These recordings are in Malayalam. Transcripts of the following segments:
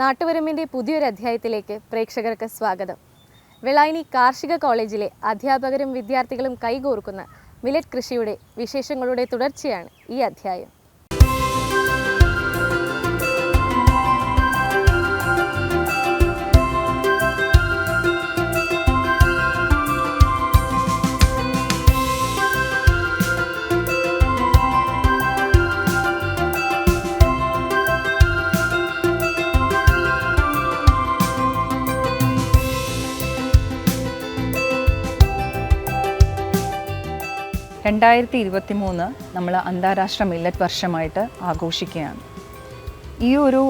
നാട്ടുവരമ്പിന്റെ പുതിയൊരു അധ്യായത്തിലേക്ക് പ്രേക്ഷകർക്ക് സ്വാഗതം. വിളായിനി കാർഷിക കോളേജിലെ അധ്യാപകരും വിദ്യാർത്ഥികളും കൈകോർക്കുന്ന മിലറ്റ് കൃഷിയുടെ വിശേഷങ്ങളുടെ തുടർച്ചയാണ് ഈ അധ്യായം. രണ്ടായിരത്തി ഇരുപത്തി മൂന്ന് നമ്മൾ അന്താരാഷ്ട്ര മില്ലറ്റ് വർഷമായിട്ട് ആഘോഷിക്കുകയാണ്. ഈ ഒരു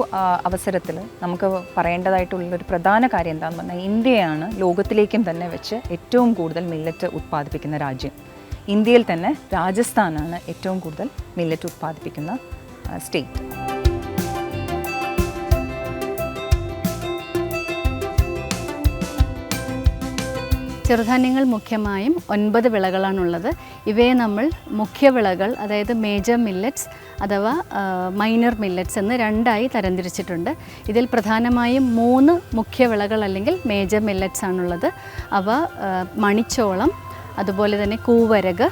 അവസരത്തിൽ നമുക്ക് പറയേണ്ടതായിട്ടുള്ളൊരു പ്രധാന കാര്യം എന്താണെന്ന് പറഞ്ഞാൽ ഇന്ത്യയാണ് ലോകത്തിലേക്കും തന്നെ വെച്ച് ഏറ്റവും കൂടുതൽ മില്ലറ്റ് ഉത്പാദിപ്പിക്കുന്ന രാജ്യം. ഇന്ത്യയിൽ തന്നെ രാജസ്ഥാനാണ് ഏറ്റവും കൂടുതൽ മില്ലറ്റ് ഉത്പാദിപ്പിക്കുന്ന സ്റ്റേറ്റ്. ചെറുധാന്യങ്ങൾ മുഖ്യമായും ഒൻപത് വിളകളാണുള്ളത്. ഇവയെ നമ്മൾ മുഖ്യവിളകൾ അതായത് മേജർ മില്ലറ്റ്സ് അഥവാ മൈനർ മില്ലറ്റ്സ് എന്ന് രണ്ടായി തരംതിരിച്ചിട്ടുണ്ട്. ഇതിൽ പ്രധാനമായും മൂന്ന് മുഖ്യവിളകൾ അല്ലെങ്കിൽ മേജർ മില്ലറ്റ്സ് ആണുള്ളത്. അവ മണിച്ചോളം അതുപോലെ തന്നെ കൂവരക്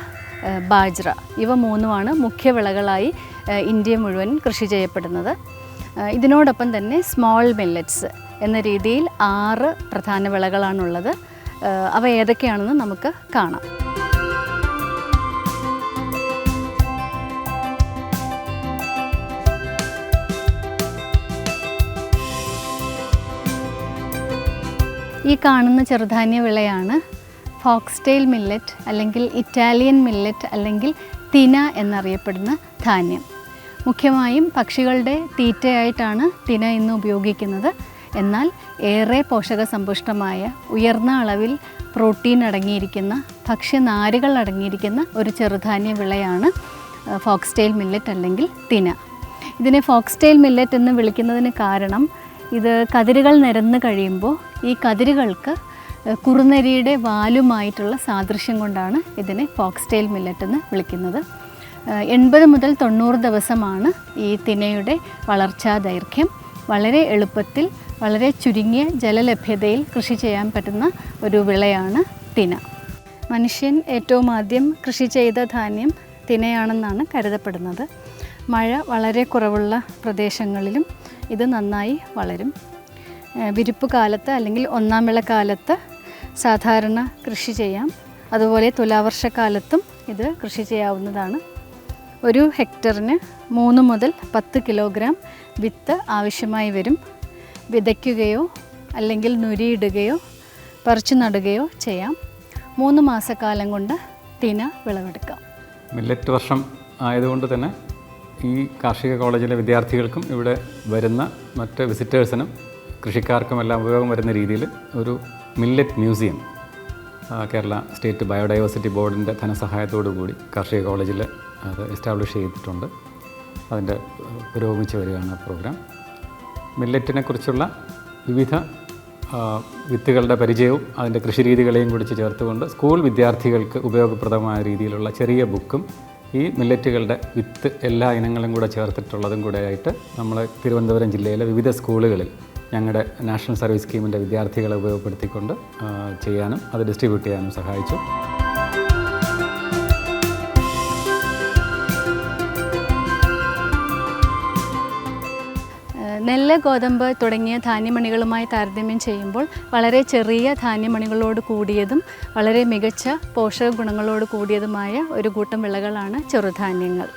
ബാജ്ര ഇവ മൂന്നുമാണ് മുഖ്യവിളകളായി വിളകളായി ഇന്ത്യ മുഴുവൻ കൃഷി ചെയ്യപ്പെടുന്നത്. ഇതിനോടൊപ്പം തന്നെ സ്മോൾ മില്ലറ്റ്സ് എന്ന രീതിയിൽ ആറ് പ്രധാന വിളകളാണുള്ളത്. അവ ഏതൊക്കെയാണെന്ന് നമുക്ക് കാണാം. ഈ കാണുന്ന ചെറുധാന്യ വിളയാണ് ഫോക്സ്റ്റെയിൽ മില്ലറ്റ് അല്ലെങ്കിൽ ഇറ്റാലിയൻ മില്ലറ്റ് അല്ലെങ്കിൽ തിന എന്നറിയപ്പെടുന്ന ധാന്യം. മുഖ്യമായും പക്ഷികളുടെ തീറ്റയായിട്ടാണ് തിന ഇന്ന് ഉപയോഗിക്കുന്നത്. എന്നാൽ ഏറെ പോഷക സമ്പുഷ്ടമായ ഉയർന്ന അളവിൽ പ്രോട്ടീൻ അടങ്ങിയിരിക്കുന്ന ഭക്ഷ്യനാരുകൾ അടങ്ങിയിരിക്കുന്ന ഒരു ചെറുധാന്യ വിളയാണ് ഫോക്സ്റ്റെയിൽ മില്ലറ്റ് അല്ലെങ്കിൽ തിന. ഇതിനെ ഫോക്സ്റ്റെയിൽ മില്ലറ്റ് എന്ന് വിളിക്കുന്നതിന് കാരണം ഇത് കതിരുകൾ നിരന്ന് കഴിയുമ്പോൾ ഈ കതിരുകൾക്ക് കുറുനരിയുടെ വാലുമായിട്ടുള്ള സാദൃശ്യം കൊണ്ടാണ് ഇതിനെ ഫോക്സ്റ്റെയിൽ മില്ലറ്റ് എന്ന് വിളിക്കുന്നത്. എൺപത് മുതൽ തൊണ്ണൂറ് ദിവസമാണ് ഈ തിനയുടെ വളർച്ചാ ദൈർഘ്യം. വളരെ എളുപ്പത്തിൽ വളരെ ചുരുങ്ങിയ ജലലഭ്യതയിൽ കൃഷി ചെയ്യാൻ പറ്റുന്ന ഒരു വിളയാണ് തിന. മനുഷ്യൻ ഏറ്റവും ആദ്യം കൃഷി ചെയ്ത ധാന്യം തിനയാണെന്നാണ് കരുതപ്പെടുന്നത്. മഴ വളരെ കുറവുള്ള പ്രദേശങ്ങളിലും ഇത് നന്നായി വളരും. വിരിപ്പ് കാലത്ത് അല്ലെങ്കിൽ ഒന്നാം വിളക്കാലത്ത് സാധാരണ കൃഷി ചെയ്യാം. അതുപോലെ തുലാവർഷക്കാലത്തും ഇത് കൃഷി ചെയ്യാവുന്നതാണ്. ഒരു ഹെക്ടറിന് മൂന്ന് മുതൽ പത്ത് കിലോഗ്രാം വിത്ത് ആവശ്യമായി വരും. വിതയ്ക്കുകയോ അല്ലെങ്കിൽ നുരിയിടുകയോ പറിച്ചു നടുകയോ ചെയ്യാം. മൂന്ന് മാസക്കാലം കൊണ്ട് തിന വിളവെടുക്കാം. മില്ലറ്റ് വർഷം ആയതുകൊണ്ട് തന്നെ ഈ കാർഷിക കോളേജിലെ വിദ്യാർത്ഥികൾക്കും ഇവിടെ വരുന്ന മറ്റ് വിസിറ്റേഴ്സിനും കൃഷിക്കാർക്കും എല്ലാം ഉപയോഗം വരുന്ന രീതിയിൽ ഒരു millet museum Kerala state biodiversity ബോർഡിന്റെ ധനസഹായത്തോടു കൂടി കാർഷിക കോളേജിൽ അത് എസ്റ്റാബ്ലിഷ് ചെയ്തിട്ടുണ്ട്. അതിന്റെ പുരോഗമിച്ച് വരികയാണ് പ്രോഗ്രാം. മില്ലറ്റിനെ കുറിച്ചുള്ള വിവിധ വിത്തുകളുടെ പരിചയവും അതിന്റെ കൃഷിരീതികളെയും കുറിച്ച് ചേർത്തുകൊണ്ട് സ്കൂൾ വിദ്യാർത്ഥികൾക്ക് ഉപയോഗപ്രദമായ രീതിയിലുള്ള ചെറിയ ബുക്കും ഈ മില്ലറ്റുകളുടെ വിത്ത് എല്ലാ ഇനങ്ങളും കൂടെ ചേർത്തിട്ടുള്ളതും കൂടെ ആയിട്ട് നമ്മൾ തിരുവനന്തപുരം ജില്ലയിലെ വിവിധ സ്കൂളുകളിൽ ഞങ്ങളുടെ നാഷണൽ സർവീസ് സ്കീമിന്റെ വിദ്യാർത്ഥികളെ ഉപയോഗപ്പെടുത്തിക്കൊണ്ട് ചെയ്യാനും അത് ഡിസ്ട്രിബ്യൂട്ട് ചെയ്യാനും സഹായിച്ചു. ഗോതമ്പ് തുടങ്ങിയ ധാന്യമണികളുമായി താരതമ്യം ചെയ്യുമ്പോൾ വളരെ ചെറിയ ധാന്യമണികളോട് കൂടിയതും വളരെ മികച്ച പോഷക ഗുണങ്ങളോട് കൂടിയതുമായ ഒരു കൂട്ടം വിളകളാണ് ചെറുധാന്യങ്ങൾ.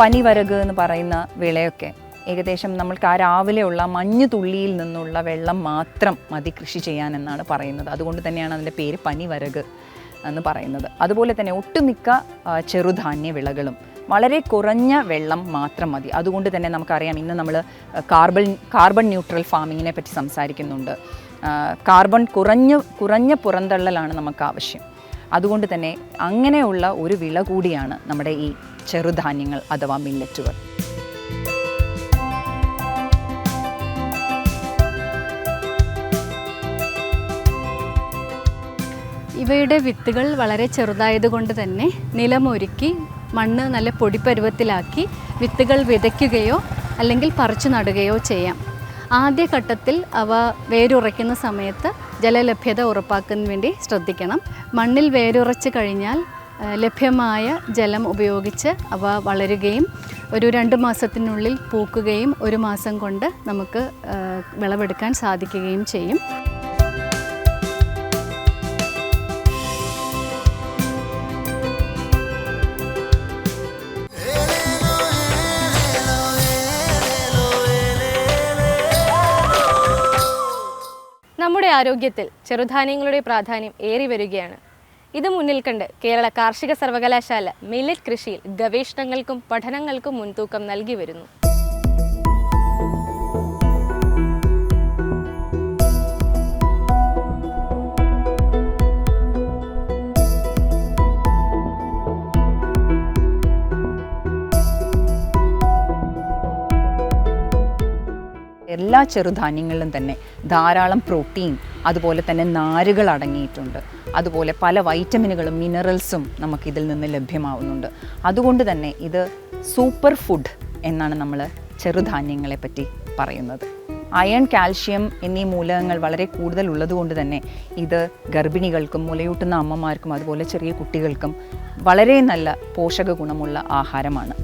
പനിവരക് എന്ന് പറയുന്ന വിളയൊക്കെ ഏകദേശം നമ്മൾക്ക് ആ രാവിലെയുള്ള മഞ്ഞ് തുള്ളിയിൽ നിന്നുള്ള വെള്ളം മാത്രം മതി കൃഷി ചെയ്യാനെന്നാണ് പറയുന്നത്. അതുകൊണ്ട് തന്നെയാണ് അതിന്റെ പേര് പനിവരക് എന്ന് പറയുന്നത്. അതുപോലെ തന്നെ ഒട്ടുമിക്ക ചെറുധാന്യ വിളകളും വളരെ കുറഞ്ഞ വെള്ളം മാത്രം മതി. അതുകൊണ്ട് തന്നെ നമുക്കറിയാം ഇന്ന് നമ്മൾ കാർബൺ കാർബൺ ന്യൂട്രൽ ഫാമിങ്ങിനെ പറ്റി സംസാരിക്കുന്നുണ്ട്. കാർബൺ കുറഞ്ഞ കുറഞ്ഞ പുറന്തള്ളലാണ് നമുക്ക് ആവശ്യം. അതുകൊണ്ട് തന്നെ അങ്ങനെയുള്ള ഒരു വിള കൂടിയാണ് നമ്മുടെ ഈ ചെറുധാന്യങ്ങൾ അഥവാ മില്ലറ്റുകൾ. ഇവയുടെ വിത്തുകൾ വളരെ ചെറുതായതുകൊണ്ട് തന്നെ നിലമൊരുക്കി മണ്ണ് നല്ല പൊടിപ്പരുവത്തിലാക്കി വിത്തുകൾ വിതയ്ക്കുകയോ അല്ലെങ്കിൽ പറിച്ചു നടുകയോ ചെയ്യാം. ആദ്യഘട്ടത്തിൽ അവ വേരുറയ്ക്കുന്ന സമയത്ത് ജലലഭ്യത ഉറപ്പാക്കുന്നതിന് വേണ്ടി ശ്രദ്ധിക്കണം. മണ്ണിൽ വേരുറച്ച് കഴിഞ്ഞാൽ ലഭ്യമായ ജലം ഉപയോഗിച്ച് അവ വളരുകയും ഒരു രണ്ട് മാസത്തിനുള്ളിൽ പൂക്കുകയും ഒരു മാസം കൊണ്ട് നമുക്ക് വിളവെടുക്കാൻ സാധിക്കുകയും ചെയ്യും. നമ്മുടെ ആരോഗ്യത്തിൽ ചെറുധാന്യങ്ങളുടെ പ്രാധാന്യം ഏറി വരികയാണ്. ഇത് മുന്നിൽ കണ്ട് കേരള കാർഷിക സർവകലാശാല മില്ലറ്റ് കൃഷിയിൽ ഗവേഷണങ്ങൾക്കും പഠനങ്ങൾക്കും മുൻതൂക്കം നൽകി വരുന്നു. എല്ലാ ചെറുധാന്യങ്ങളിലും തന്നെ ധാരാളം പ്രോട്ടീൻ അതുപോലെ തന്നെ നാരുകൾ അടങ്ങിയിട്ടുണ്ട്. അതുപോലെ പല വൈറ്റമിനുകളും മിനറൽസും നമുക്കിതിൽ നിന്ന് ലഭ്യമാവുന്നുണ്ട്. അതുകൊണ്ട് തന്നെ ഇത് സൂപ്പർ ഫുഡ് എന്നാണ് നമ്മൾ ചെറുധാന്യങ്ങളെ പറ്റി പറയുന്നത്. അയൺ കാൽഷ്യം എന്നീ മൂലകങ്ങൾ വളരെ കൂടുതൽ ഉള്ളതുകൊണ്ട് തന്നെ ഇത് ഗർഭിണികൾക്കും മുലയൂട്ടുന്ന അമ്മമാർക്കും അതുപോലെ ചെറിയ കുട്ടികൾക്കും വളരെ നല്ല പോഷക ഗുണമുള്ള ആഹാരമാണ്.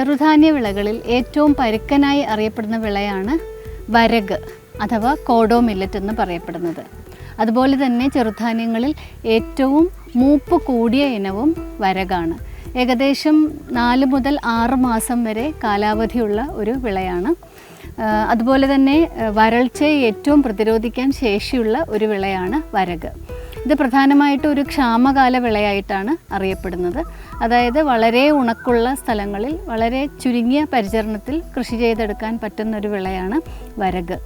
ചെറുധാന്യ വിളകളിൽ ഏറ്റവും പരുക്കനായി അറിയപ്പെടുന്ന വിളയാണ് വരക് അഥവാ കോഡോ മില്ലറ്റ് എന്ന് പറയപ്പെടുന്നത്. അതുപോലെ തന്നെ ചെറുധാന്യങ്ങളിൽ ഏറ്റവും മൂപ്പ് കൂടിയ ഇനവും വരകാണ്. ഏകദേശം നാല് മുതൽ ആറ് മാസം വരെ കാലാവധിയുള്ള ഒരു വിളയാണ്. അതുപോലെ തന്നെ വരൾച്ചയെ ഏറ്റവും പ്രതിരോധിക്കാൻ ശേഷിയുള്ള ഒരു വിളയാണ് വരക്. ഇത് പ്രധാനമായിട്ടും ഒരു ക്ഷാമകാല വിളയായിട്ടാണ് അറിയപ്പെടുന്നത്. അതായത് വളരെ ഉണക്കുള്ള സ്ഥലങ്ങളിൽ വളരെ ചുരുങ്ങിയ പരിചരണത്തിൽ കൃഷി ചെയ്തെടുക്കാൻ പറ്റുന്ന ഒരു വിളയാണ് വരക്.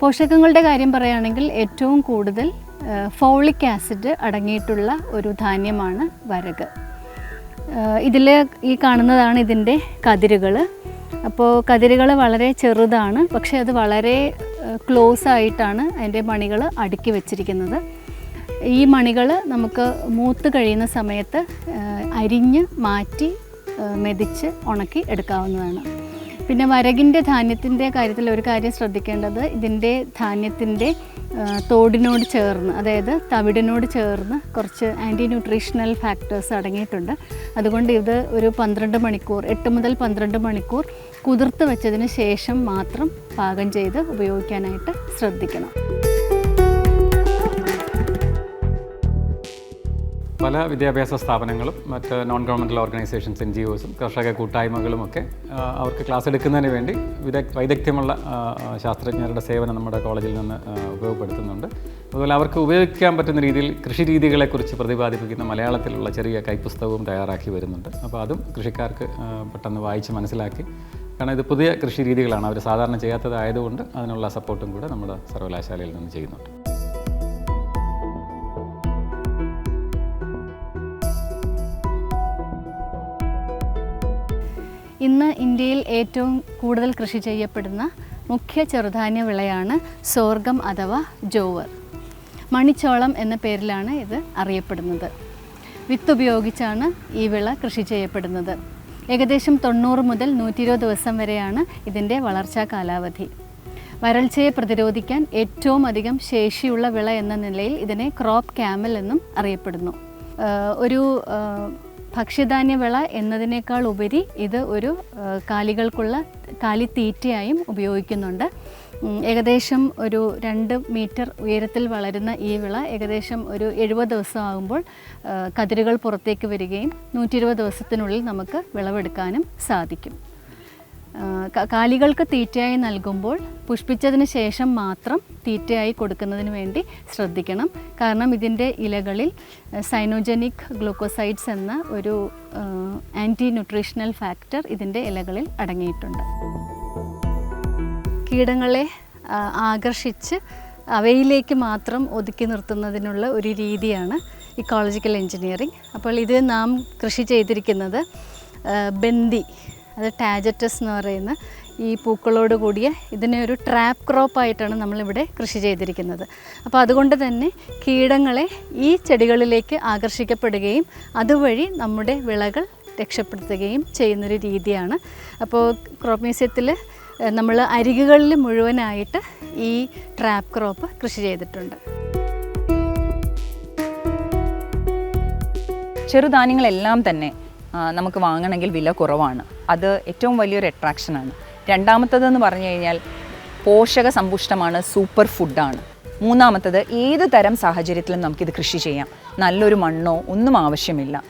പോഷകങ്ങളുടെ കാര്യം പറയുകയാണെങ്കിൽ ഏറ്റവും കൂടുതൽ ഫോളിക് ആസിഡ് അടങ്ങിയിട്ടുള്ള ഒരു ധാന്യമാണ് വരക്. ഇതിൽ ഈ കാണുന്നതാണ് ഇതിന്റെ കതിരുകൾ അപ്പോൾ കതിരുകൾ വളരെ ചെറുതാണ് പക്ഷേ അത് വളരെ ക്ലോസ് ആയിട്ടാണ് അതിന്റെ മണികൾ അടുക്കി വെച്ചിരിക്കുന്നത്. ഈ മണികൾ നമുക്ക് മൂത്ത് കഴിയുന്ന സമയത്ത് അരിഞ്ഞ് മാറ്റി മെതിച്ച് ഉണക്കി എടുക്കാവുന്നതാണ്. പിന്നെ വരകിന്റെ ധാന്യത്തിന്റെ കാര്യത്തിൽ ഒരു കാര്യം ശ്രദ്ധിക്കേണ്ടത് ഇതിന്റെ ധാന്യത്തിന്റെ തോടിനോട് ചേർന്ന് അതായത് തവിടിനോട് ചേർന്ന് കുറച്ച് ആന്റി ന്യൂട്രീഷണൽ ഫാക്ടേഴ്സ് അടങ്ങിയിട്ടുണ്ട്. അതുകൊണ്ട് ഇത് ഒരു പന്ത്രണ്ട് മണിക്കൂർ എട്ട് മുതൽ പന്ത്രണ്ട് മണിക്കൂർ കുതിർത്ത് വെച്ചതിന് ശേഷം മാത്രം പാകം ചെയ്ത് ഉപയോഗിക്കാനായിട്ട് ശ്രദ്ധിക്കണം. പല വിദ്യാഭ്യാസ സ്ഥാപനങ്ങളും മറ്റ് non governmental organisations N G ഒസും കർഷക കൂട്ടായ്മകളും ഒക്കെ അവർക്ക് ക്ലാസ് എടുക്കുന്നതിന് വേണ്ടി വിദഗ് വൈദഗ്ധ്യമുള്ള ശാസ്ത്രജ്ഞരുടെ സേവനം നമ്മുടെ കോളേജിൽ നിന്ന് ഉപയോഗപ്പെടുത്തുന്നുണ്ട്. അതുപോലെ അവർക്ക് ഉപയോഗിക്കാൻ പറ്റുന്ന രീതിയിൽ കൃഷി രീതികളെക്കുറിച്ച് പ്രതിപാദിപ്പിക്കുന്ന മലയാളത്തിലുള്ള ചെറിയ കൈപ്പുസ്തകവും തയ്യാറാക്കി വരുന്നുണ്ട്. അപ്പോൾ അതും കൃഷിക്കാർക്ക് പെട്ടെന്ന് വായിച്ച് മനസ്സിലാക്കി. കാരണം ഇത് പുതിയ കൃഷി രീതികളാണ്. അവർ സാധാരണ ചെയ്യാത്തതായതുകൊണ്ട് അതിനുള്ള സപ്പോർട്ടും കൂടെ നമ്മുടെ സർവകലാശാലയിൽ നിന്ന് ചെയ്യുന്നുണ്ട്. ഇന്ന് ഇന്ത്യയിൽ ഏറ്റവും കൂടുതൽ കൃഷി ചെയ്യപ്പെടുന്ന മുഖ്യ ചെറുധാന്യ വിളയാണ് സോർഗം അഥവാ ജോവർ. മണിച്ചോളം എന്ന പേരിലാണ് ഇത് അറിയപ്പെടുന്നത്. വിത്ത് ഉപയോഗിച്ചാണ് ഈ വിള കൃഷി ചെയ്യപ്പെടുന്നത്. ഏകദേശം തൊണ്ണൂറ് മുതൽ നൂറ്റി ഇരുപത് ദിവസം വരെയാണ് ഇതിന്റെ വളർച്ചാ കാലാവധി. വരൾച്ചയെ പ്രതിരോധിക്കാൻ ഏറ്റവും അധികം ശേഷിയുള്ള വിള എന്ന നിലയിൽ ഇതിനെ ക്രോപ്പ് ക്യാമൽ എന്നും അറിയപ്പെടുന്നു. ഒരു ആഹ് ഭക്ഷ്യധാന്യ വിള എന്നതിനേക്കാൾ ഉപരി ഇത് ഒരു കാലികൾക്കുള്ള കാലിത്തീറ്റയായും ഉപയോഗിക്കുന്നുണ്ട്. ഏകദേശം ഒരു രണ്ട് മീറ്റർ ഉയരത്തിൽ വളരുന്ന ഈ വിള ഏകദേശം ഒരു എഴുപത് ദിവസം ആകുമ്പോൾ കതിരുകൾ പുറത്തേക്ക് വരികയും നൂറ്റി ഇരുപത് ദിവസത്തിനുള്ളിൽ നമുക്ക് വിളവെടുക്കാനും സാധിക്കും. കാലികൾക്ക് തീറ്റയായി നൽകുമ്പോൾ പുഷ്പിച്ചതിന് ശേഷം മാത്രം തീറ്റയായി കൊടുക്കുന്നതിന് വേണ്ടി ശ്രദ്ധിക്കണം. കാരണം ഇതിന്റെ ഇലകളിൽ സൈനോജനിക് ഗ്ലൂക്കോസൈഡ്സ് എന്ന ഒരു ആന്റി ന്യൂട്രീഷണൽ ഫാക്ടർ ഇതിന്റെ ഇലകളിൽ അടങ്ങിയിട്ടുണ്ട്. കീടങ്ങളെ ആകർഷിച്ച് അവയിലേക്ക് മാത്രം ഒതുക്കി നിർത്തുന്നതിനുള്ള ഒരു രീതിയാണ് ഇക്കോളജിക്കൽ എഞ്ചിനീയറിംഗ് അപ്പോൾ ഇത് നാം കൃഷി ചെയ്തിരിക്കുന്നത് ബന്ദി അത് ടാജറ്റസ് എന്ന് പറയുന്ന ഈ പൂക്കളോട് കൂടിയ ഇതിനെ ഒരു ട്രാപ്പ് ക്രോപ്പായിട്ടാണ് നമ്മളിവിടെ കൃഷി ചെയ്തിരിക്കുന്നത്. അപ്പോൾ അതുകൊണ്ട് തന്നെ കീടങ്ങളെ ഈ ചെടികളിലേക്ക് ആകർഷിക്കപ്പെടുകയും അതുവഴി നമ്മുടെ വിളകൾ രക്ഷപ്പെടുത്തുകയും ചെയ്യുന്നൊരു രീതിയാണ്. അപ്പോൾ ക്രോപ്പ് മ്യൂസിയത്തിൽ നമ്മൾ അരികുകളിൽ മുഴുവനായിട്ട് ഈ ട്രാപ്പ് ക്രോപ്പ് കൃഷി ചെയ്തിട്ടുണ്ട്. ചെറുധാന്യങ്ങളെല്ലാം തന്നെ നമുക്ക് വാങ്ങണമെങ്കിൽ വില കുറവാണ്. അത് ഏറ്റവും വലിയൊരു അട്രാക്ഷനാണ് രണ്ടാമത്തതെന്ന് പറഞ്ഞു കഴിഞ്ഞാൽ പോഷക സമ്പുഷ്ടമാണ് സൂപ്പർ ഫുഡാണ് മൂന്നാമത്തത് ഏത് തരം സാഹചര്യത്തിലും നമുക്കിത് കൃഷി ചെയ്യാം. നല്ലൊരു മണ്ണോ ഒന്നും ആവശ്യമില്ല.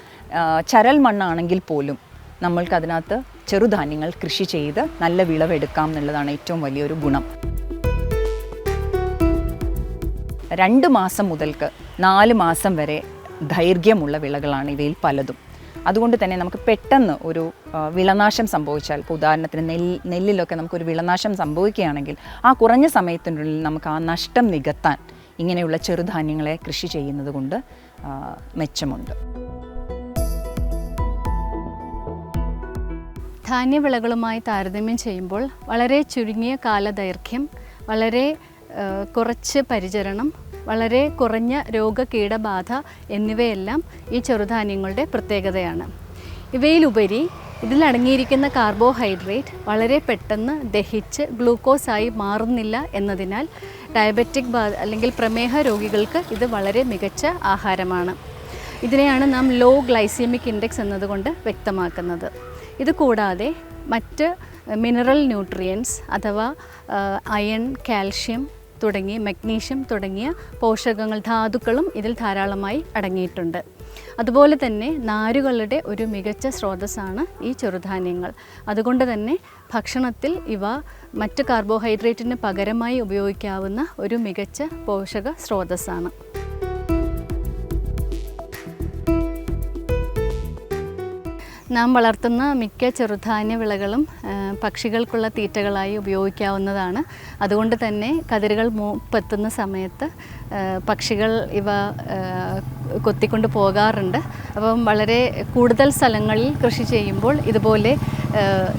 ചരൽ മണ്ണാണെങ്കിൽ പോലും നമ്മൾക്കതിനകത്ത് ചെറുധാന്യങ്ങൾ കൃഷി ചെയ്ത് നല്ല വിളവെടുക്കാം എന്നുള്ളതാണ് ഏറ്റവും വലിയൊരു ഗുണം. രണ്ട് മാസം മുതൽക്ക് നാല് മാസം വരെ ദൈർഘ്യമുള്ള വിളകളാണ് ഇവയിൽ പലതും. അതുകൊണ്ട് തന്നെ നമുക്ക് പെട്ടെന്ന് ഒരു വിളനാശം സംഭവിച്ചാൽ ഇപ്പോൾ ഉദാഹരണത്തിന് നെല്ല് നെല്ലിലൊക്കെ നമുക്കൊരു വിളനാശം സംഭവിക്കുകയാണെങ്കിൽ ആ കുറഞ്ഞ സമയത്തിനുള്ളിൽ നമുക്ക് ആ നഷ്ടം നികത്താൻ ഇങ്ങനെയുള്ള ചെറുധാന്യങ്ങളെ കൃഷി ചെയ്യുന്നത് കൊണ്ട് മെച്ചമുണ്ട്. ധാന്യവിളകളുമായി താരതമ്യം ചെയ്യുമ്പോൾ വളരെ ചുരുങ്ങിയ കാലദൈർഘ്യം വളരെ കുറച്ച് പരിചരണം വളരെ കുറഞ്ഞ രോഗകീടബാധ എന്നിവയെല്ലാം ഈ ചെറുധാന്യങ്ങളുടെ പ്രത്യേകതയാണ്. ഇവയിലുപരി ഇതിലടങ്ങിയിരിക്കുന്ന കാർബോഹൈഡ്രേറ്റ് വളരെ പെട്ടെന്ന് ദഹിച്ച് ഗ്ലൂക്കോസായി മാറുന്നില്ല എന്നതിനാൽ ഡയബറ്റിക് ബാധ അല്ലെങ്കിൽ പ്രമേഹ രോഗികൾക്ക് ഇത് വളരെ മികച്ച ആഹാരമാണ്. ഇതിനെയാണ് നാം ലോ ഗ്ലൈസീമിക് ഇൻഡെക്സ് എന്നതുകൊണ്ട് വ്യക്തമാക്കുന്നത്. ഇത് കൂടാതെ മറ്റ് മിനറൽ ന്യൂട്രിയൻസ് അഥവാ അയൺ കാൽഷ്യം തുടങ്ങി മഗ്നീഷ്യം തുടങ്ങിയ പോഷകങ്ങൾ ധാതുക്കളും ഇതിൽ ധാരാളമായി അടങ്ങിയിട്ടുണ്ട്. അതുപോലെ തന്നെ നാരുകളുടെ ഒരു മികച്ച സ്രോതസ്സാണ് ഈ ചെറുധാന്യങ്ങൾ. അതുകൊണ്ട് തന്നെ ഭക്ഷണത്തിൽ ഇവ മറ്റ് കാർബോഹൈഡ്രേറ്റിന് പകരമായി ഉപയോഗിക്കാവുന്ന ഒരു മികച്ച പോഷക സ്രോതസ്സാണ്. നാം വളർത്തുന്ന മിക്ക ചെറുധാന്യ വിളകളും പക്ഷികൾക്കുള്ള തീറ്റകളായി ഉപയോഗിക്കാവുന്നതാണ്. അതുകൊണ്ട് തന്നെ കതിരുകൾ മൂപ്പെത്തുന്ന സമയത്ത് പക്ഷികൾ ഇവ കൊത്തിക്കൊണ്ട് പോകാറുണ്ട്. അപ്പം വളരെ കൂടുതൽ സ്ഥലങ്ങളിൽ കൃഷി ചെയ്യുമ്പോൾ ഇതുപോലെ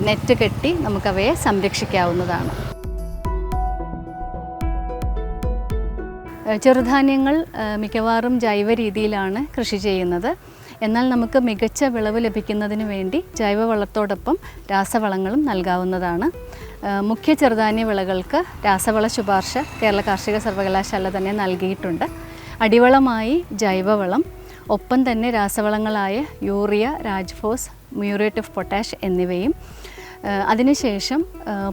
നെറ്റ് കെട്ടി നമുക്കവയെ സംരക്ഷിക്കാവുന്നതാണ്. ചെറുധാന്യങ്ങൾ മിക്കവാറും ജൈവ രീതിയിലാണ് കൃഷി ചെയ്യുന്നത്. എന്നാൽ നമുക്ക് മികച്ച വിളവ് ലഭിക്കുന്നതിന് വേണ്ടി ജൈവ വളത്തോടൊപ്പം രാസവളങ്ങളും നൽകാവുന്നതാണ്. മുഖ്യ ചെറുധാന്യ വിളകൾക്ക് രാസവള ശുപാർശ കേരള കാർഷിക സർവകലാശാല തന്നെ നൽകിയിട്ടുണ്ട്. അടിവളമായി ജൈവവളം ഒപ്പം തന്നെ രാസവളങ്ങളായ urea Rajphos muriate of potash എന്നിവയും അതിനുശേഷം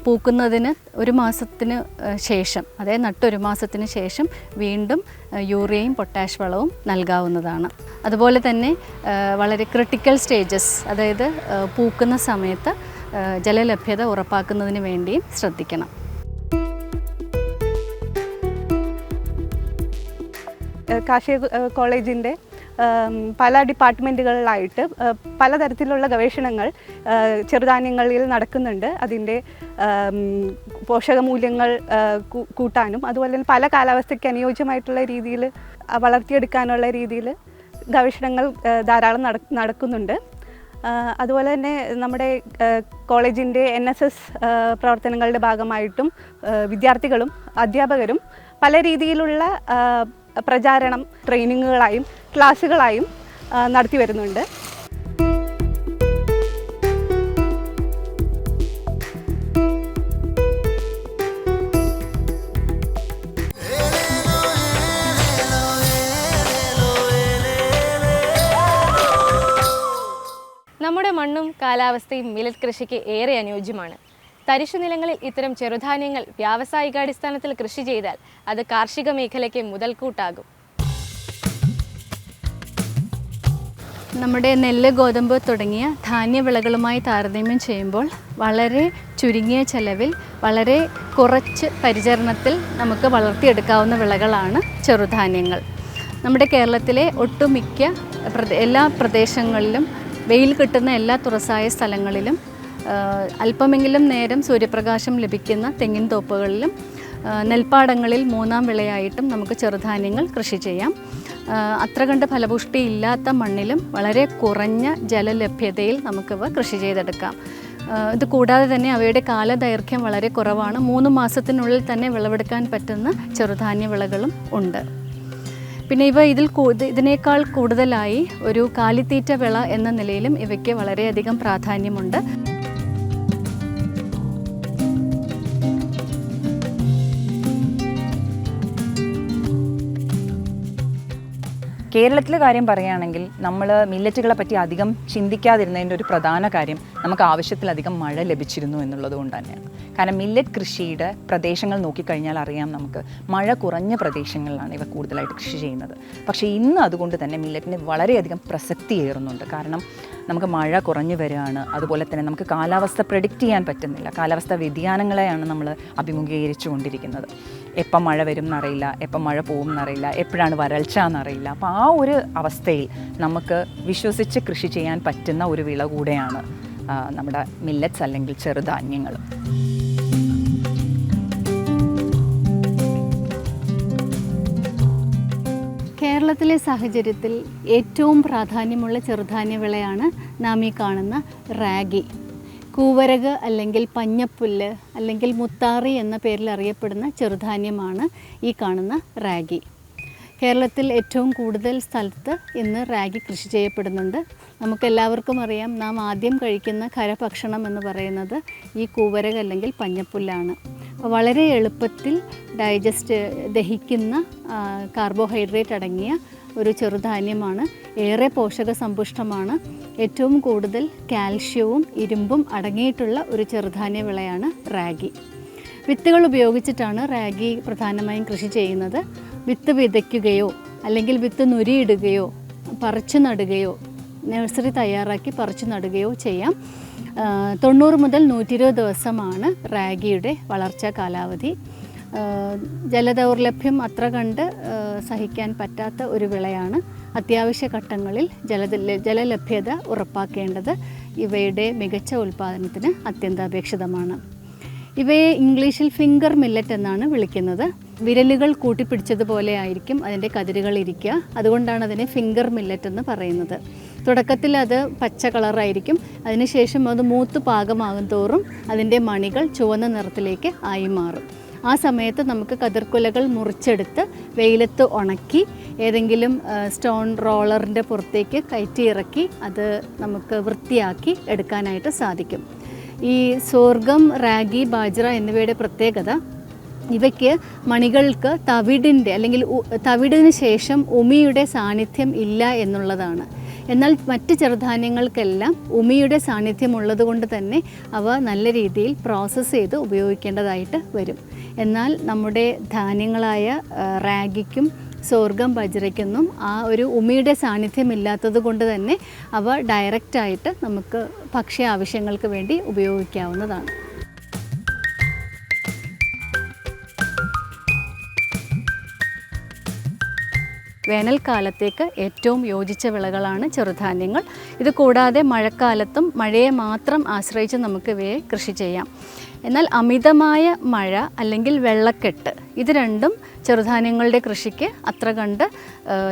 പൂക്കുന്നതിന് ഒരു മാസത്തിന് ശേഷം അതായത് നട്ടൊരു മാസത്തിന് ശേഷം വീണ്ടും യൂറിയയും പൊട്ടാഷ് വളവും നൽകാവുന്നതാണ്. അതുപോലെ തന്നെ വളരെ ക്രിട്ടിക്കൽ സ്റ്റേജസ് അതായത് പൂക്കുന്ന സമയത്ത് ജലലഭ്യത ഉറപ്പാക്കുന്നതിന് വേണ്ടിയും ശ്രദ്ധിക്കണം. കാർഷിക കോളേജിന്റെ പല ഡിപ്പാർട്ട്മെന്റുകളിലായിട്ട് പലതരത്തിലുള്ള ഗവേഷണങ്ങൾ ചെറുധാന്യങ്ങളിൽ നടക്കുന്നുണ്ട്. അതിന്റെ പോഷകമൂല്യങ്ങൾ കൂട്ടാനും അതുപോലെ തന്നെ പല കാലാവസ്ഥയ്ക്ക് അനുയോജ്യമായിട്ടുള്ള രീതിയിൽ വളർത്തിയെടുക്കാനുള്ള രീതിയിൽ ഗവേഷണങ്ങൾ ധാരാളം നട നടക്കുന്നുണ്ട്. അതുപോലെ തന്നെ നമ്മുടെ കോളേജിന്റെ എൻ എസ് എസ് പ്രവർത്തനങ്ങളുടെ ഭാഗമായിട്ടും വിദ്യാർത്ഥികളും അധ്യാപകരും പല രീതിയിലുള്ള പ്രചാരണം ട്രെയിനിങ്ങുകളായും ക്ലാസ്സുകളായും നടത്തി വരുന്നുണ്ട്. നമ്മുടെ മണ്ണും കാലാവസ്ഥയും മിലറ്റ് കൃഷിക്ക് ഏറെ അനുയോജ്യമാണ്. തരിശു നിലങ്ങളിൽ ഇത്തരം ചെറുധാന്യങ്ങൾ വ്യാവസായികാടിസ്ഥാനത്തിൽ കൃഷി ചെയ്താൽ അത് കാർഷിക മേഖലയ്ക്ക് മുതൽക്കൂട്ടാകും. നമ്മുടെ നെല്ല് ഗോതമ്പ് തുടങ്ങിയ ധാന്യവിളകളുമായി താരതമ്യം ചെയ്യുമ്പോൾ വളരെ ചുരുങ്ങിയ ചെലവിൽ വളരെ കുറച്ച് പരിചരണത്തിൽ നമുക്ക് വളർത്തിയെടുക്കാവുന്ന വിളകളാണ് ചെറുധാന്യങ്ങൾ. നമ്മുടെ കേരളത്തിലെ ഒട്ടുമിക്ക എല്ലാ പ്രദേശങ്ങളിലും വെയിൽ കിട്ടുന്ന എല്ലാ തുറസായ സ്ഥലങ്ങളിലും അല്പമെങ്കിലും നേരം സൂര്യപ്രകാശം ലഭിക്കുന്ന തെങ്ങിൻ തോപ്പുകളിലും നെൽപ്പാടങ്ങളിൽ മൂന്നാം വിളയായിട്ടും നമുക്ക് ചെറുധാന്യങ്ങൾ കൃഷി ചെയ്യാം. അത്ര കണ്ട് ഫലപുഷ്ടി ഇല്ലാത്ത മണ്ണിലും വളരെ കുറഞ്ഞ ജലലഭ്യതയിൽ നമുക്കിവ കൃഷി ചെയ്തെടുക്കാം. ഇത് കൂടാതെ തന്നെ അവയുടെ കാലദൈർഘ്യം വളരെ കുറവാണ്. മൂന്ന് മാസത്തിനുള്ളിൽ തന്നെ വിളവെടുക്കാൻ പറ്റുന്ന ചെറുധാന്യ വിളകളും ഉണ്ട്. പിന്നെ ഇവ ഇതിൽ ഇതിനേക്കാൾ കൂടുതലായി ഒരു കാലിത്തീറ്റ വിള എന്ന നിലയിലും ഇവയ്ക്ക് വളരെയധികം പ്രാധാന്യമുണ്ട്. കേരളത്തിലെ കാര്യം പറയുകയാണെങ്കിൽ നമ്മൾ മില്ലറ്റുകളെ പറ്റി അധികം ചിന്തിക്കാതിരുന്നതിന്റെ ഒരു പ്രധാന കാര്യം നമുക്ക് ആവശ്യത്തിലധികം മഴ ലഭിച്ചിരുന്നു എന്നുള്ളത് കൊണ്ട് തന്നെയാണ്. കാരണം മില്ലറ്റ് കൃഷിയുടെ പ്രദേശങ്ങൾ നോക്കിക്കഴിഞ്ഞാൽ അറിയാം നമുക്ക് മഴ കുറഞ്ഞ പ്രദേശങ്ങളിലാണ് ഇവ കൂടുതലായിട്ട് കൃഷി ചെയ്യുന്നത്. പക്ഷേ ഇന്ന് അതുകൊണ്ട് തന്നെ മില്ലറ്റിന് വളരെയധികം പ്രസക്തിയേറുന്നുണ്ട്. കാരണം നമുക്ക് മഴ കുറഞ്ഞു വരികയാണ്. അതുപോലെ തന്നെ നമുക്ക് കാലാവസ്ഥ പ്രഡിക്റ്റ് ചെയ്യാൻ പറ്റുന്നില്ല. കാലാവസ്ഥ വ്യതിയാനങ്ങളെയാണ് നമ്മൾ അഭിമുഖീകരിച്ചു കൊണ്ടിരിക്കുന്നത് എപ്പം മഴ വരും എന്നറിയില്ല എപ്പം മഴ പോകും എന്നറിയില്ല എപ്പോഴാണ് വരൾച്ച എന്നറിയില്ല. അപ്പോൾ ആ ഒരു അവസ്ഥയിൽ നമുക്ക് വിശ്വസിച്ച് കൃഷി ചെയ്യാൻ പറ്റുന്ന ഒരു വിള കൂടെയാണ് നമ്മുടെ മില്ലറ്റ്സ് അല്ലെങ്കിൽ ചെറുധാന്യങ്ങൾ. കേരളത്തിലെ സാഹചര്യത്തിൽ ഏറ്റവും പ്രാധാന്യമുള്ള ചെറുധാന്യ വിളയാണ് നാം ഈ കാണുന്ന റാഗി. കൂവരക് അല്ലെങ്കിൽ പഞ്ഞപ്പുല്ല് അല്ലെങ്കിൽ മുത്താറി എന്ന പേരിൽ അറിയപ്പെടുന്ന ചെറുധാന്യമാണ് ഈ കാണുന്ന റാഗി. കേരളത്തിൽ ഏറ്റവും കൂടുതൽ സ്ഥലത്ത് ഇന്ന് റാഗി കൃഷി ചെയ്യപ്പെടുന്നുണ്ട്. നമുക്കെല്ലാവർക്കും അറിയാം നാം ആദ്യം കഴിക്കുന്ന ഖരഭക്ഷണം എന്ന് പറയുന്നത് ഈ കൂവരക് അല്ലെങ്കിൽ പഞ്ഞപ്പുല്ലാണ്. വളരെ എളുപ്പത്തിൽ ഡൈജസ്റ്റ് ദഹിക്കുന്ന കാർബോഹൈഡ്രേറ്റ് അടങ്ങിയ ഒരു ചെറുധാന്യമാണ്. ഏറെ പോഷക സമ്പുഷ്ടമാണ് ഏറ്റവും കൂടുതൽ കാൽഷ്യവും ഇരുമ്പും അടങ്ങിയിട്ടുള്ള ഒരു ചെറുധാന്യ വിളയാണ് റാഗി. വിത്തുകൾ ഉപയോഗിച്ചിട്ടാണ് റാഗി പ്രധാനമായും കൃഷി ചെയ്യുന്നത്. വിത്ത് വിതയ്ക്കുകയോ അല്ലെങ്കിൽ വിത്ത് നുരിയിടുകയോ പറിച്ചു നടുകയോ നഴ്സറി തയ്യാറാക്കി പറിച്ചു നടുകയോ ചെയ്യാം. തൊണ്ണൂറ് മുതൽ നൂറ്റി ഇരുപത് ദിവസമാണ് റാഗിയുടെ വളർച്ചാ കാലാവധി. ജലദൗർലഭ്യം അത്ര കണ്ട് സഹിക്കാൻ പറ്റാത്ത ഒരു വിളയാണ് അത്യാവശ്യ ഘട്ടങ്ങളിൽ ജല ജലലഭ്യത ഉറപ്പാക്കേണ്ടത് ഇവയുടെ മികച്ച ഉൽപ്പാദനത്തിന് അത്യന്താപേക്ഷിതമാണ്. ഇവയെ ഇംഗ്ലീഷിൽ ഫിംഗർ മില്ലറ്റ് എന്നാണ് വിളിക്കുന്നത്. വിരലുകൾ കൂട്ടിപ്പിടിച്ചതുപോലെ ആയിരിക്കും അതിന്റെ കതിരുകൾ ഇരിക്കുക അതുകൊണ്ടാണ് അതിനെ ഫിംഗർ മില്ലറ്റ് എന്ന് പറയുന്നത്. തുടക്കത്തിൽ അത് പച്ച കളറായിരിക്കും. അതിനുശേഷം അത് മൂത്ത് പാകമാകും തോറും അതിന്റെ മണികൾ ചുവന്ന നിറത്തിലേക്ക് ആയി മാറും. ആ സമയത്ത് നമുക്ക് കതിർക്കുലകൾ മുറിച്ചെടുത്ത് വെയിലത്ത് ഉണക്കി ഏതെങ്കിലും സ്റ്റോൺ റോളറിന്റെ പുറത്തേക്ക് കയറ്റി ഇറക്കി അത് നമുക്ക് വൃത്തിയാക്കി എടുക്കാനായിട്ട് സാധിക്കും. ഈ സ്വർഗം റാഗി ബാജ്ര എന്നിവയുടെ പ്രത്യേകത ഇവയ്ക്ക് മണികൾക്ക് തവിടിന്റെ അല്ലെങ്കിൽ തവിടിന് ശേഷം ഉമിയുടെ സാന്നിധ്യം ഇല്ല എന്നുള്ളതാണ്. എന്നാൽ മറ്റ് ചെറുധാന്യങ്ങൾക്കെല്ലാം ഉമിയുടെ സാന്നിധ്യം ഉള്ളതുകൊണ്ട് തന്നെ അവ നല്ല രീതിയിൽ പ്രോസസ്സ് ചെയ്ത് ഉപയോഗിക്കേണ്ടതായിട്ട് വരും. എന്നാൽ നമ്മുടെ ധാന്യങ്ങളായ റാഗിക്കും സ്വർഗം ബജ്രയ്ക്കൊന്നും ആ ഒരു ഉമിയുടെ സാന്നിധ്യം ഇല്ലാത്തത് കൊണ്ട് തന്നെ അവ ഡയറക്റ്റായിട്ട് നമുക്ക് ഭക്ഷ്യ ആവശ്യങ്ങൾക്ക് വേണ്ടി ഉപയോഗിക്കാവുന്നതാണ്. വേനൽക്കാലത്തേക്ക് ഏറ്റവും യോജിച്ച വിളകളാണ് ചെറുധാന്യങ്ങൾ. ഇത് കൂടാതെ മഴക്കാലത്തും മഴയെ മാത്രം ആശ്രയിച്ച് നമുക്ക് ഇവയെ കൃഷി ചെയ്യാം. എന്നാൽ അമിതമായ മഴ അല്ലെങ്കിൽ വെള്ളക്കെട്ട് ഇത് രണ്ടും ചെറുധാന്യങ്ങളുടെ കൃഷിക്ക് അത്ര കണ്ട്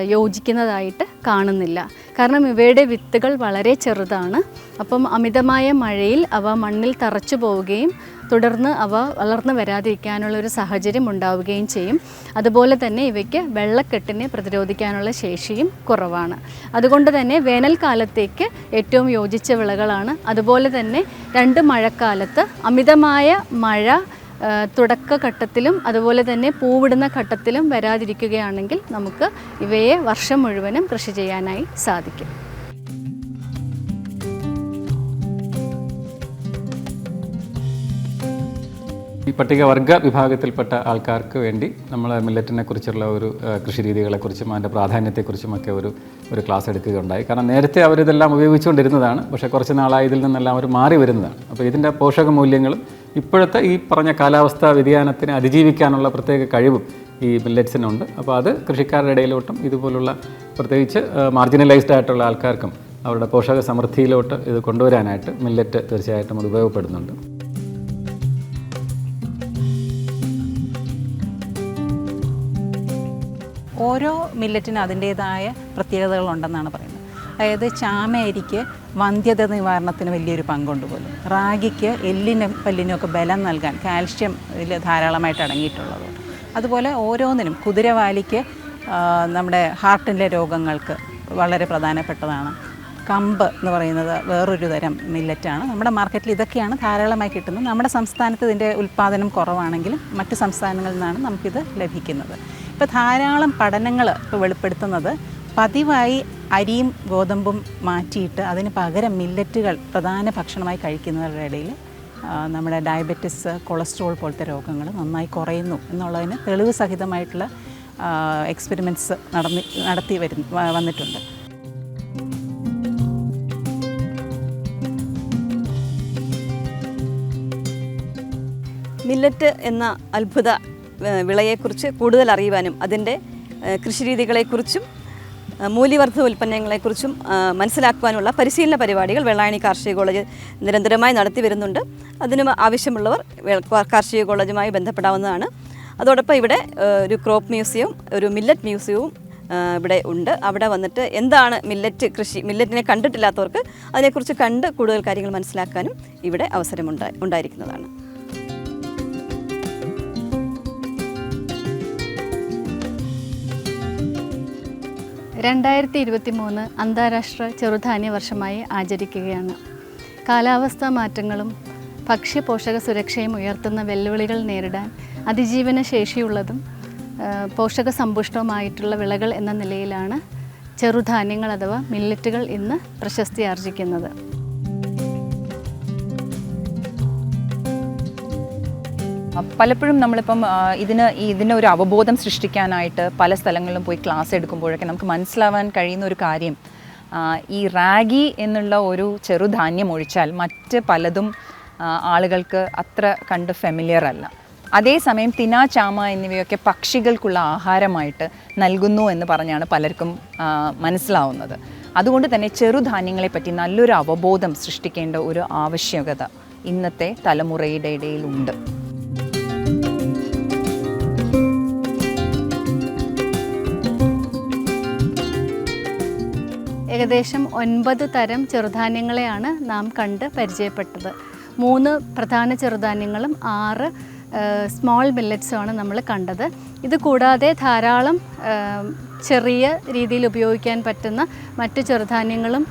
യോജിക്കുന്നതായിട്ട് കാണുന്നില്ല. കാരണം ഇവയുടെ വിത്തുകൾ വളരെ ചെറുതാണ്. അപ്പം അമിതമായ മഴയിൽ അവ മണ്ണിൽ തറച്ചു പോവുകയും തുടർന്ന് അവ വളർന്നു വരാതിരിക്കാനുള്ള ഒരു സാഹചര്യം ഉണ്ടാവുകയും ചെയ്യും. അതുപോലെ തന്നെ ഇവയ്ക്ക് വെള്ളക്കെട്ടിനെ പ്രതിരോധിക്കാനുള്ള ശേഷിയും കുറവാണ്. അതുകൊണ്ട് തന്നെ വേനൽക്കാലത്തേക്ക് ഏറ്റവും യോജിച്ച വിളകളാണ്. അതുപോലെ തന്നെ രണ്ട് മഴക്കാലത്ത് അമിതമായ മഴ തുടക്കഘട്ടത്തിലും അതുപോലെ തന്നെ പൂവിടുന്ന ഘട്ടത്തിലും വരാതിരിക്കുകയാണെങ്കിൽ നമുക്ക് ഇവയെ വർഷം മുഴുവനും കൃഷി ചെയ്യാനായി സാധിക്കും. പട്ടികവർഗ വിഭാഗത്തിൽപ്പെട്ട ആൾക്കാർക്ക് വേണ്ടി നമ്മൾ മില്ലറ്റിനെ കുറിച്ചുള്ള ഒരു കൃഷിരീതികളെക്കുറിച്ചും കൃഷി രീതികളെക്കുറിച്ചും അതിന്റെ പ്രാധാന്യത്തെക്കുറിച്ചും ഒക്കെ ഒരു ഒരു ക്ലാസ് എടുക്കുകയുണ്ടായി. കാരണം നേരത്തെ അവരിതെല്ലാം ഉപയോഗിച്ചുകൊണ്ടിരുന്നതാണ്. പക്ഷേ കുറച്ച് നാളായി ഇതിൽ നിന്നെല്ലാം അവർ മാറി വരുന്നതാണ്. അപ്പോൾ ഇതിന്റെ പോഷക മൂല്യങ്ങളും ഇപ്പോഴത്തെ ഈ പറഞ്ഞ കാലാവസ്ഥാ വ്യതിയാനത്തിനെ അതിജീവിക്കാനുള്ള പ്രത്യേക കഴിവും ഈ മില്ലറ്റ്സിനുണ്ട്. അപ്പോൾ അത് കൃഷിക്കാരുടെ ഇടയിലോട്ടും ഇതുപോലുള്ള പ്രത്യേകിച്ച് മാർജിനലൈസ്ഡ് ആയിട്ടുള്ള ആൾക്കാർക്കും അവരുടെ പോഷക സമൃദ്ധിയിലോട്ട് ഇത് കൊണ്ടുവരാനായിട്ട് മില്ലറ്റ് തീർച്ചയായിട്ടും അത് ഉപയോഗപ്പെടുന്നുണ്ട്. ഓരോ മില്ലറ്റിനും അതിന്റേതായ പ്രത്യേകതകളുണ്ടെന്നാണ് പറയുന്നത്. അതായത് ചാമയരിക്ക് വന്ധ്യത നിവാരണത്തിന് വലിയൊരു പങ്കുണ്ട് പോലും. റാഗിക്ക് എല്ലിനും പല്ലിനും ഒക്കെ ബലം നൽകാൻ കാൽഷ്യം ഇതിൽ ധാരാളമായിട്ട് അടങ്ങിയിട്ടുള്ളത്. അതുപോലെ ഓരോന്നിനും കുതിരവാലിക്ക് നമ്മുടെ ഹാർട്ടിന്റെ രോഗങ്ങൾക്ക് വളരെ പ്രധാനപ്പെട്ടതാണ്. കമ്പ് എന്ന് പറയുന്നത് വേറൊരു തരം മില്ലറ്റാണ് നമ്മുടെ മാർക്കറ്റിൽ ഇതൊക്കെയാണ് ധാരാളമായി കിട്ടുന്നത്. നമ്മുടെ സംസ്ഥാനത്ത് ഇതിന്റെ ഉൽപ്പാദനം കുറവാണെങ്കിലും മറ്റ് സംസ്ഥാനങ്ങളിൽ നിന്നാണ് നമുക്കിത് ലഭിക്കുന്നത്. ഇപ്പോൾ ധാരാളം പഠനങ്ങൾ ഇപ്പോൾ വെളിപ്പെടുത്തുന്നത്. പതിവായി അരിയും ഗോതമ്പും മാറ്റിയിട്ട് അതിന് പകരം മില്ലറ്റുകൾ പ്രധാന ഭക്ഷണമായി കഴിക്കുന്നവരുടെ ഇടയിൽ നമ്മുടെ ഡയബറ്റിസ് കൊളസ്ട്രോൾ പോലത്തെ രോഗങ്ങൾ നന്നായി കുറയുന്നു എന്നുള്ളതിന് തെളിവ് സഹിതമായിട്ടുള്ള എക്സ്പെരിമെന്റ്സ് നടന്നി നടത്തി വരുന്നു വന്നിട്ടുണ്ട്. മില്ലറ്റ് എന്ന അത്ഭുത വിളയെക്കുറിച്ച് കൂടുതൽ അറിയുവാനും അതിന്റെ കൃഷിരീതികളെക്കുറിച്ചും മൂല്യവർദ്ധ ഉൽപ്പന്നങ്ങളെക്കുറിച്ചും മനസ്സിലാക്കുവാനുള്ള പരിശീലന പരിപാടികൾ വെള്ളായണി കാർഷിക കോളേജ് നിരന്തരമായി നടത്തി വരുന്നുണ്ട്. അതിന് ആവശ്യമുള്ളവർ കാർഷിക കോളേജുമായി ബന്ധപ്പെടാവുന്നതാണ്. അതോടൊപ്പം ഇവിടെ ഒരു ക്രോപ്പ് മ്യൂസിയവും ഒരു മില്ലറ്റ് മ്യൂസിയവും ഇവിടെ ഉണ്ട്. അവിടെ വന്നിട്ട് എന്താണ് മില്ലറ്റ് കൃഷി മില്ലറ്റിനെ കണ്ടിട്ടില്ലാത്തവർക്ക് അതിനെക്കുറിച്ച് കണ്ട് കൂടുതൽ കാര്യങ്ങൾ മനസ്സിലാക്കാനും ഇവിടെ അവസരമുണ്ടായി ഉണ്ടായിരിക്കുന്നതാണ്. രണ്ടായിരത്തി ഇരുപത്തി മൂന്ന് അന്താരാഷ്ട്ര ചെറുധാന്യ വർഷമായി ആചരിക്കുകയാണ്. കാലാവസ്ഥാ മാറ്റങ്ങളും ഭക്ഷ്യ പോഷക സുരക്ഷയും ഉയർത്തുന്ന വെല്ലുവിളികൾ നേരിടാൻ അതിജീവന ശേഷിയുള്ളതും പോഷക സമ്പുഷ്ടവുമായിട്ടുള്ള വിളകൾ എന്ന നിലയിലാണ് ചെറുധാന്യങ്ങൾ അഥവാ മില്ലറ്റുകൾ ഇന്ന് പ്രശസ്തി ആർജിക്കുന്നത്. പലപ്പോഴും നമ്മളിപ്പം ഇതിന് ഇതിന്റെ ഒരു അവബോധം സൃഷ്ടിക്കാനായിട്ട് പല സ്ഥലങ്ങളിലും പോയി ക്ലാസ് എടുക്കുമ്പോഴൊക്കെ നമുക്ക് മനസ്സിലാവാൻ കഴിയുന്ന ഒരു കാര്യം ഈ റാഗി എന്നുള്ള ഒരു ചെറുധാന്യം ഒഴിച്ചാൽ മറ്റ് പലതും ആളുകൾക്ക് അത്ര കണ്ട് ഫെമിലിയർ അല്ല. അതേസമയം തിന ചാമ എന്നിവയൊക്കെ പക്ഷികൾക്കുള്ള ആഹാരമായിട്ട് നൽകുന്നു എന്ന് പറഞ്ഞാണ് പലർക്കും മനസ്സിലാവുന്നത്. അതുകൊണ്ട് തന്നെ ചെറുധാന്യങ്ങളെ പറ്റി നല്ലൊരു അവബോധം സൃഷ്ടിക്കേണ്ട ഒരു ആവശ്യകത ഇന്നത്തെ തലമുറയുടെ ഇടയിലുണ്ട്. ഏകദേശം ഒൻപത് തരം ചെറുധാന്യങ്ങളെയാണ് നാം കണ്ട് പരിചയപ്പെട്ടത്. മൂന്ന് പ്രധാന ചെറുധാന്യങ്ങളും ആറ് സ്മോൾ മില്ലറ്റ്സുമാണ് നമ്മൾ കണ്ടത്. ഇത് കൂടാതെ ധാരാളം ചെറിയ രീതിയിൽ ഉപയോഗിക്കാൻ പറ്റുന്ന മറ്റ് ചെറുധാന്യങ്ങളും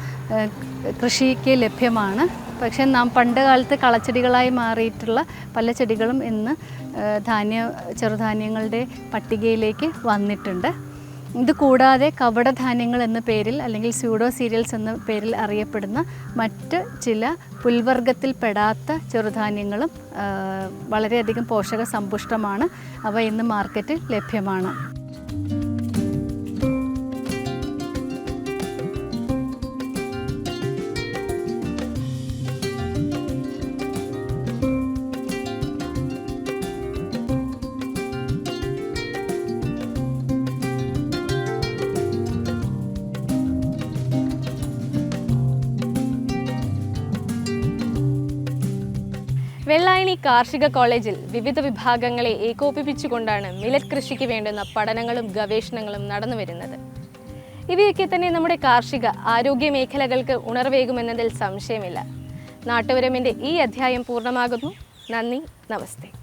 കൃഷിക്ക് ലഭ്യമാണ്. പക്ഷേ നാം പണ്ട് കാലത്ത് കളച്ചെടികളായി മാറിയിട്ടുള്ള പല ചെടികളും ഇന്ന് ധാന്യ ചെറുധാന്യങ്ങളുടെ പട്ടികയിലേക്ക് വന്നിട്ടുണ്ട്. ഇത് കൂടാതെ കപടധാന്യങ്ങൾ എന്ന പേരിൽ അല്ലെങ്കിൽ സ്യൂഡോ സീരിയൽസ് എന്ന പേരിൽ അറിയപ്പെടുന്ന മറ്റ് ചില പുൽവർഗത്തിൽ പെടാത്ത ചെറുധാന്യങ്ങളും വളരെയധികം പോഷക സമ്പുഷ്ടമാണ് അവ ഇന്ന് മാർക്കറ്റിൽ ലഭ്യമാണ്. വെള്ളായണി കാർഷിക കോളേജിൽ വിവിധ വിഭാഗങ്ങളെ ഏകോപിപ്പിച്ചുകൊണ്ടാണ് മിലറ്റ് കൃഷിക്ക് വേണ്ടുന്ന പഠനങ്ങളും ഗവേഷണങ്ങളും നടന്നു വരുന്നത്. ഇവയൊക്കെ തന്നെ നമ്മുടെ കാർഷിക ആരോഗ്യ മേഖലകൾക്ക് ഉണർവേകുമെന്നതിൽ സംശയമില്ല. നാട്ടുവരമിന്റെ ഈ അധ്യായം പൂർണമാകുന്നു. നന്ദി നമസ്തേ.